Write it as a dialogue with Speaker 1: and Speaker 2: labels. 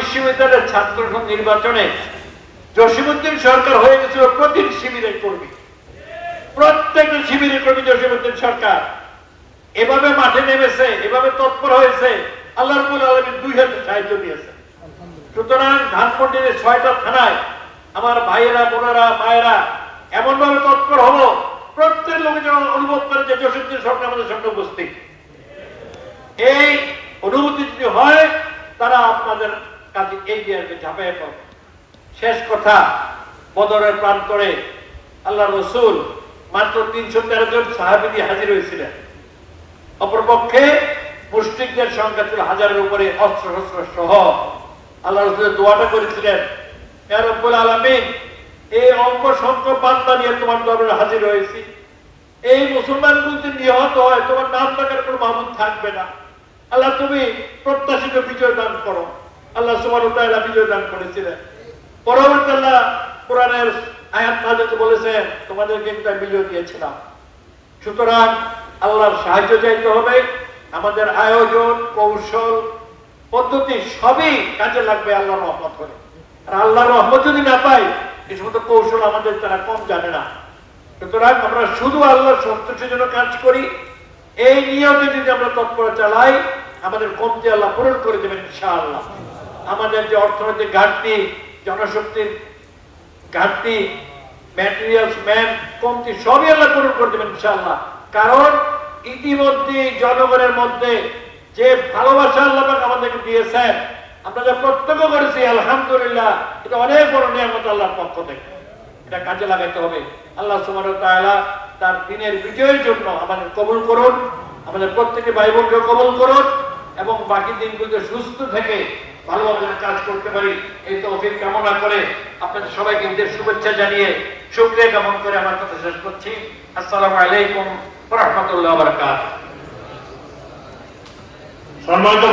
Speaker 1: বিশ্ববিদ্যালয়ের ছাত্র নির্বাচনে জসিমুদ্দিন সরকার হয়ে গেছিল প্রতি শিবিরের কর্মী। প্রত্যেকটা শিবিরের কর্মী জসিমুদ্দিন সরকার। এভাবে মাঠে নেমেছে, এভাবে তৎপর হয়েছে, আল্লাহ রবুল আলমী দুই হাতে সাহায্য দিয়েছে সুতরাং ধানমন্ডির ছয়টা থানায় আমার ভাইয়েরা, বোনেরা, মায়েরা এমন ভাবে তৎপর হব, প্রত্যেক লোকে যেন অনুভব করে যে জসিমুদ্দিন সরকার আমাদের সঙ্গে উপস্থিত। এই অনুভূতি যদি হয়, তারা আপনাদের কাছে এগিয়ে আসবে ঝাঁপাই পড়বে শেষ কথা বদরের প্রান্তরে আল্লাহ রসুল মাত্র তিনশো তেরো জন সাহাবিদি হাজির হয়েছিলেন। অপরপক্ষে মুসলিকদের সংখ্যা ছিল হাজারের উপরে অস্ত্র শস্ত্র সহ। আল্লাহ রসুলের দোয়াটা করেছিলেন রব্বুল আলামিন, এই অল্প সংখ্যক বার্তা নিয়ে তোমার দরবারে হাজির হয়েছি। এই মুসলমান যদি নিহত হয়, তোমার নাম ডাকার কোনো মামুন থাকবে না। আল্লাহ, তুমি প্রত্যাশিত বিজয় দান করো। আল্লাহ সুমান বিজয় দান করেছিলেন। পরবর্তী আল্লাহ কোরআনের আয়াত নাজিল বলেছেন তোমাদেরকে আমি বিজয় দিয়েছিলাম। সুতরাং আল্লাহর সাহায্য চাইতে হবে। আমাদের আয়োজন, কৌশল, পদ্ধতি সবই কাজে লাগবে আল্লাহর রহমত করে। আর আল্লাহর রহমত যদি না পাই এই সমস্ত কৌশল আমাদের তারা কম জানে না। সুতরাং আমরা শুধু আল্লাহর সন্তোষের জন্য কাজ করি। এই নিয়মে যদি আমরা তৎপর চালাই, আমাদের কমতি আল্লাহ পূরণ করে দেবেন ইনশাআল্লাহ। আমাদের যে অর্থনৈতিক ঘাটতি, জনশক্তির ঘাটতি ম্যাটেরিয়ালস ম্যান কমতি, সবই আল্লাহ পূরণ করে দেবেন ইনশাআল্লাহ। কারণ ইতিমধ্যে জনগণের মধ্যে যে ভালোবাসা আল্লাহ আমাদেরকে দিয়েছেন, আমরা যা প্রত্যক্ষ করেছি, আলহামদুলিল্লাহ, এটা অনেক বড় নিয়ামত আল্লাহর পক্ষ থেকে। এটা কাজে লাগাইতে হবে। আল্লাহ তাআলা তার দিনের বিজয়ের জন্য আমাদের কবুল করুন, আমাদের প্রত্যেকে ভাই বোনকে কবুল করুন, এবং বাকি দিনগুলোতে সুস্থ থেকে ভালোভাবে কাজ করতে পারি। এই তো তৌফিক কামনা করে আপনাদের সবাইকে ঈদের শুভেচ্ছা জানিয়ে শুক্রিয়া জ্ঞাপন করে আমার কথা শেষ করছি। আসসালাম আলাইকুম রহমতুল্লাহ বারাকাতুহু।
Speaker 2: সম্মানিত